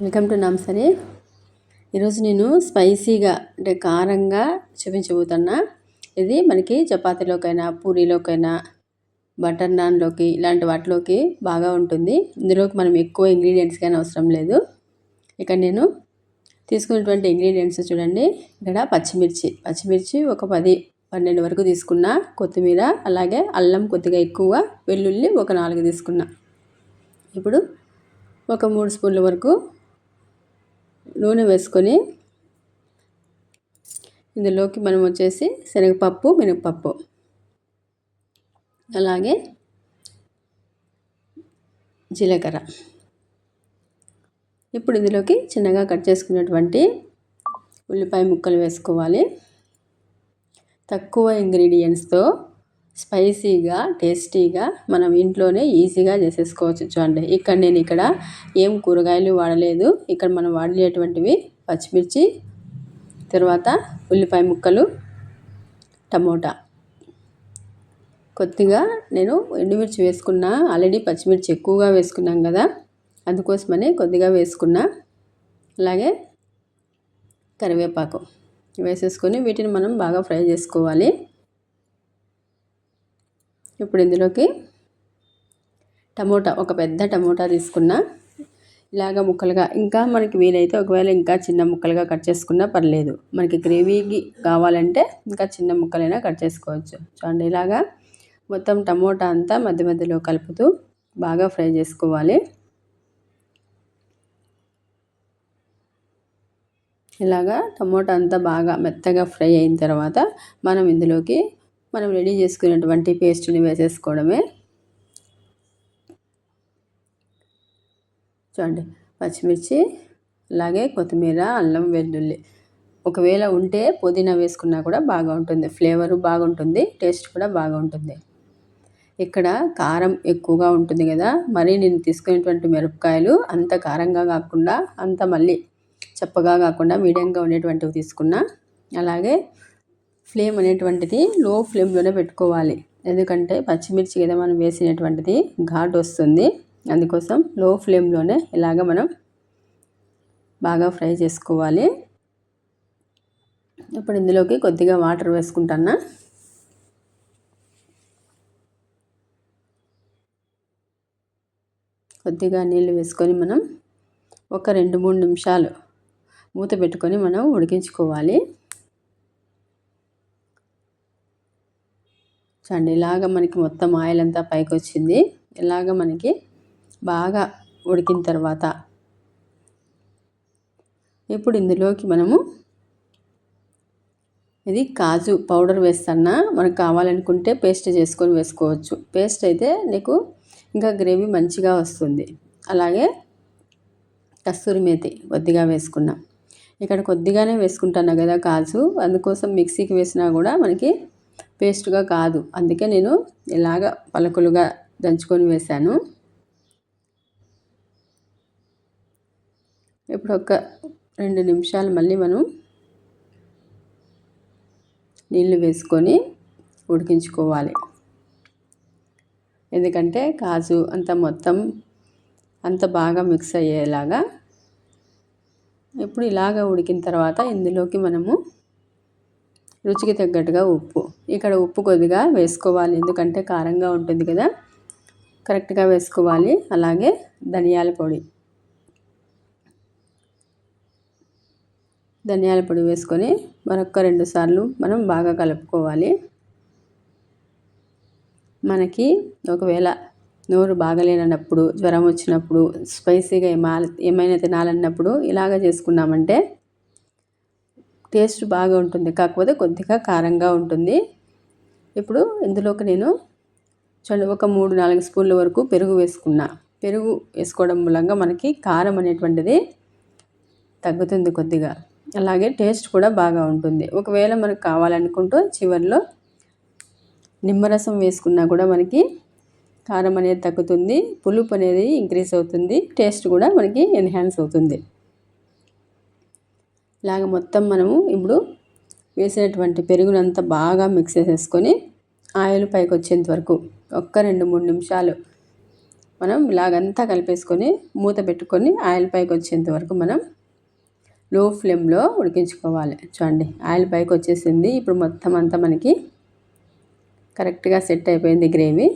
Welcome to నామ్సని ఈరోజు నేను స్పైసీగా అంటే కారంగా చూపించబోతున్నా. ఇది మనకి చపాతీలోకైనా పూరీలోకైనా బటర్ నాన్లోకి ఇలాంటి వాటిలోకి బాగా ఉంటుంది. ఇందులోకి మనం ఎక్కువ ఇంగ్రీడియంట్స్ కానీ అవసరం లేదు. ఇక్కడ నేను తీసుకున్నటువంటి ఇంగ్రీడియంట్స్ చూడండి. ఇక్కడ పచ్చిమిర్చి. పచ్చిమిర్చి ఒక పది పన్నెండు వరకు తీసుకున్న కొత్తిమీర అలాగే అల్లం కొద్దిగా ఎక్కువ వెల్లుల్లి ఒక నాలుగు తీసుకున్నా. ఇప్పుడు ఒక మూడు స్పూన్ల వరకు నూనె వేసుకొని ఇందులోకి మనం వచ్చేసి శనగపప్పు మినపప్పు అలాగే జీలకర్ర. ఇప్పుడు ఇందులోకి చిన్నగా కట్ చేసుకున్నటువంటి ఉల్లిపాయ ముక్కలు వేసుకోవాలి. తక్కువ ఇంగ్రీడియంట్స్తో స్పైసీగా టేస్టీగా మనం ఇంట్లోనే ఈజీగా చేసేసుకోవచ్చు. చూడండి ఇక్కడ నేను ఇక్కడ ఏం కూరగాయలు వాడలేదు. ఇక్కడ మనం వాడలేటువంటివి పచ్చిమిర్చి తర్వాత ఉల్లిపాయ ముక్కలు టమోటా. కొద్దిగా నేను ఎండుమిర్చి వేసుకున్నా ఆల్రెడీ పచ్చిమిర్చి ఎక్కువగా వేసుకున్నాం కదా అందుకోసమని కొద్దిగా వేసుకున్నా. అలాగే కరివేపాకు వేసేసుకొని వీటిని మనం బాగా ఫ్రై చేసుకోవాలి. ఇప్పుడు ఇందులోకి టమోటా ఒక పెద్ద టమోటా తీసుకున్న. ఇలాగ ముక్కలుగా ఇంకా మనకి వీలైతే ఒకవేళ ఇంకా చిన్న ముక్కలుగా కట్ చేసుకున్నా పర్లేదు. మనకి గ్రేవీకి కావాలంటే ఇంకా చిన్న ముక్కలైనా కట్ చేసుకోవచ్చు. చూడండి ఇలాగా మొత్తం టమోటా అంతా మధ్య మధ్యలో కలుపుతూ బాగా ఫ్రై చేసుకోవాలి. ఇలాగా టమోటా అంతా బాగా మెత్తగా ఫ్రై అయిన తర్వాత మనం ఇందులోకి మనం రెడీ చేసుకున్నటువంటి పేస్ట్ని వేసేసుకోవడమే. చూడండి పచ్చిమిర్చి అలాగే కొత్తిమీర అల్లం వెల్లుల్లి. ఒకవేళ ఉంటే పుదీనా వేసుకున్నా కూడా బాగా ఉంటుంది ఫ్లేవరు బాగుంటుంది టేస్ట్ కూడా బాగుంటుంది. ఇక్కడ కారం ఎక్కువగా ఉంటుంది కదా మరి నేను తీసుకునేటువంటి మిరపకాయలు అంత కారంగా కాకుండా అంత మళ్ళీ చప్పగా కాకుండా మీడియంగా ఉండేటువంటివి తీసుకున్నా అలాగే ఫ్లేమ్ అనేటువంటిది లో ఫ్లేమ్లోనే పెట్టుకోవాలి. ఎందుకంటే పచ్చిమిర్చి కదా మనం వేసినటువంటిది ఘాట్ వస్తుంది. అందుకోసం లో ఫ్లేమ్లోనే ఇలాగ మనం బాగా ఫ్రై చేసుకోవాలి. ఇప్పుడు ఇందులోకి కొద్దిగా వాటర్ వేసుకుంటాను? కొద్దిగా నీళ్ళు వేసుకొని మనం ఒక రెండు మూడు నిమిషాలు మూత పెట్టుకొని మనం ఉడికించుకోవాలి. చూడండి ఇలాగ మనకి మొత్తం ఆయిల్ అంతా పైకి వచ్చింది ఇలాగ మనకి బాగా ఉడికిన తర్వాత ఇప్పుడు ఇందులోకి మనము ఇది కాజు పౌడర్ వేస్తానా మనకు కావాలనుకుంటే పేస్ట్ చేసుకొని వేసుకోవచ్చు. పేస్ట్ అయితే నీకు ఇంకా గ్రేవీ మంచిగా వస్తుంది. అలాగే కస్తూరి మేతి కొద్దిగా వేసుకున్నాం. ఇక్కడ కొద్దిగానే వేసుకుంటాను కదా కాజు. అందుకోసం మిక్సీకి వేసినా కూడా మనకి పేస్ట్గా కాదు. అందుకే నేను ఇలాగ పలకలుగా దంచుకొని వేశాను. ఇప్పుడు ఒక రెండు నిమిషాలు మళ్ళీ మనం నీళ్ళు వేసుకొని ఉడికించుకోవాలి. ఎందుకంటే కాజు అంత మొత్తం అంత బాగా మిక్స్ అయ్యేలాగా ఇప్పుడు ఇలాగ ఉడికిన తర్వాత ఇందులోకి మనము రుచికి తగ్గట్టుగా ఉప్పు ఇక్కడ ఉప్పు కొద్దిగా వేసుకోవాలి ఎందుకంటే కారంగా ఉంటుంది కదా. కరెక్ట్గా వేసుకోవాలి. అలాగే ధనియాల పొడి. ధనియాల పొడి వేసుకొని మరొక రెండు సార్లు మనం బాగా కలుపుకోవాలి. మనకి ఒకవేళ నోరు బాగలేనప్పుడు జ్వరం వచ్చినప్పుడు స్పైసీగా ఏమైనా తినాలన్నప్పుడు ఇలాగ చేసుకున్నామంటే టేస్ట్ బాగా ఉంటుంది. కాకపోతే కొద్దిగా కారంగా ఉంటుంది. ఇప్పుడు ఇందులోకి నేను చల్ల ఒక మూడు నాలుగు స్పూన్ల వరకు పెరుగు వేసుకున్నా. పెరుగు వేసుకోవడం మూలంగా మనకి కారం అనేటువంటిది తగ్గుతుంది కొద్దిగా. అలాగే టేస్ట్ కూడా బాగా ఉంటుంది. ఒకవేళ మనకు కావాలనుకుంటూ చివరిలో నిమ్మరసం వేసుకున్నా కూడా మనకి కారం అనేది తగ్గుతుంది. పులుపు అనేది ఇంక్రీజ్ అవుతుంది. టేస్ట్ కూడా మనకి ఎన్హాన్స్ అవుతుంది. ఇలాగ మొత్తం మనము ఇప్పుడు వేసినటువంటి పెరుగునంతా బాగా మిక్స్ చేసేసుకొని ఆయిల్ పైకి వచ్చేంత వరకు ఒక్క రెండు మూడు నిమిషాలు మనం ఇలాగంతా కలిపేసుకొని మూత పెట్టుకొని ఆయిల్ పైకి వచ్చేంత వరకు మనం లో ఫ్లేమ్లో ఉడికించుకోవాలి. చూడండి ఆయిల్ పైకి వచ్చేసింది. ఇప్పుడు మొత్తం అంతా మనకి కరెక్ట్గా సెట్ అయిపోయింది గ్రేవీ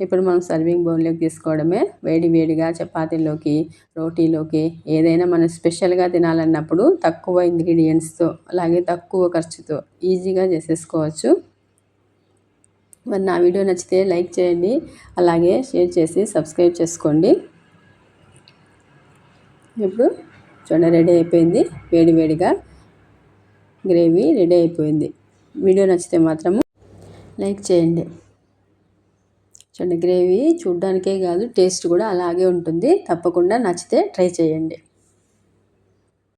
ఇప్పుడు మనం సర్వింగ్ బౌల్లోకి తీసుకోవడమే. వేడి వేడిగా చపాతీలోకి రోటీలోకి ఏదైనా మనం స్పెషల్గా తినాలన్నప్పుడు తక్కువ ఇంగ్రీడియంట్స్తో అలాగే తక్కువ ఖర్చుతో ఈజీగా చేసేసుకోవచ్చు. మరి నా వీడియో నచ్చితే లైక్ చేయండి అలాగే షేర్ చేసి సబ్స్క్రైబ్ చేసుకోండి. ఇప్పుడు చూడండి రెడీ అయిపోయింది. వేడి వేడిగా గ్రేవీ రెడీ అయిపోయింది. వీడియో నచ్చితే మాత్రము లైక్ చేయండి. చూడండి గ్రేవీ చూడ్డానికే కాదు టేస్ట్ కూడా అలాగే ఉంటుంది. తప్పకుండా నచ్చితే ట్రై చేయండి.